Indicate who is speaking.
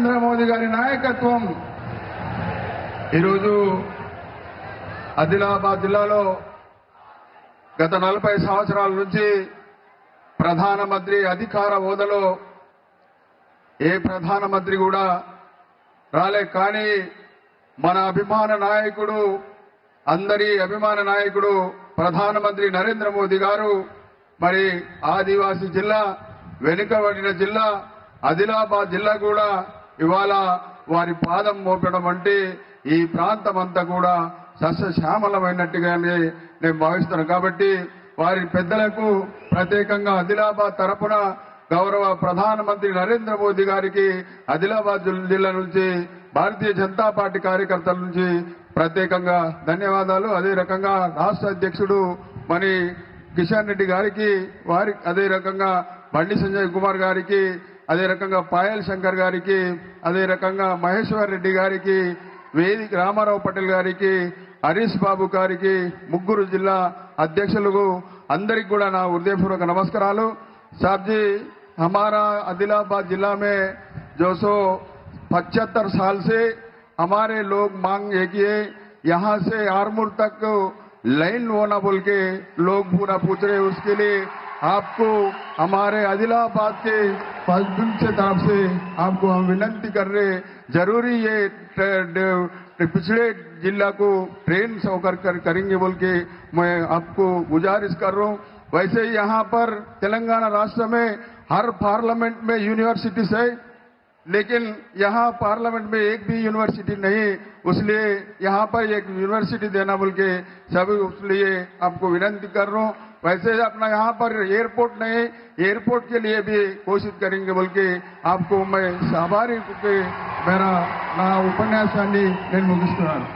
Speaker 1: నరేంద్ర మోదీ గారి నాయకత్వం. ఈరోజు ఆదిలాబాద్ జిల్లాలో గత నలభై సంవత్సరాల నుంచి ప్రధానమంత్రి అధికార హోదాలో ఏ ప్రధానమంత్రి కూడా రాలే కానీ మన అభిమాన నాయకుడు అందరి అభిమాన నాయకుడు ప్రధానమంత్రి నరేంద్ర మోదీ గారు మరి ఆదివాసీ జిల్లా వెనుకబడిన జిల్లా ఆదిలాబాద్ జిల్లా కూడా ఇవాళ వారి పాదం మోపడం అంటే ఈ ప్రాంతం అంతా కూడా సస్యశ్యామలమైనట్టుగానే నేను భావిస్తున్నాను. కాబట్టి వారి పెద్దలకు ప్రత్యేకంగా ఆదిలాబాద్ తరపున గౌరవ ప్రధానమంత్రి నరేంద్ర మోదీ గారికి ఆదిలాబాద్ జిల్లా నుంచి భారతీయ జనతా పార్టీ కార్యకర్తల నుంచి ప్రత్యేకంగా ధన్యవాదాలు. అదే రకంగా రాష్ట్ర అధ్యక్షుడు మరి కిషన్ రెడ్డి గారికి వారి అదే రకంగా బండి సంజయ్ కుమార్ గారికి అదే రకంగా పాయల్ శంకర్ గారికి అదే రకంగా మహేశ్వర్ రెడ్డి గారికి వేదిక రామారావు పటేల్ గారికి హరీష్ బాబు గారికి ముగ్గురు జిల్లా అధ్యక్షులకు అందరికి కూడా నా హృదయపూర్వక నమస్కారాలు साहब जी हमारा आदिलाबाद जिला में जो सो पचहत्तर साल से हमारे लोग मांग है कि यहाँ से आरमूर तक लाइन होना बोल के लोग पूरा पूछ रहे उसके लिए आपको हमारे आदिलाबाद के से तरफ़ से आपको हम विनंती कर रहे हैं, ज़रूरी ये पिछड़े जिला को ट्रेन सौकर कर, करेंगे बोल के मैं आपको गुजारिश कर रहा हूँ। वैसे यहाँ पर तेलंगाना राष्ट्र में हर पार्लियामेंट में यूनिवर्सिटीज है लेकिन यहाँ पार्लियामेंट में एक भी यूनिवर्सिटी नहीं, उसलिए यहाँ पर एक यूनिवर्सिटी देना बोल के सभी उसलिए आपको विनंती कर रहा हूँ। वैसे अपना यहाँ पर एयरपोर्ट नहीं, एयरपोर्ट के लिए भी कोशिश करेंगे, बल्कि आपको मैं आभारी मेरा ना उपन्यासा मुगिस्तान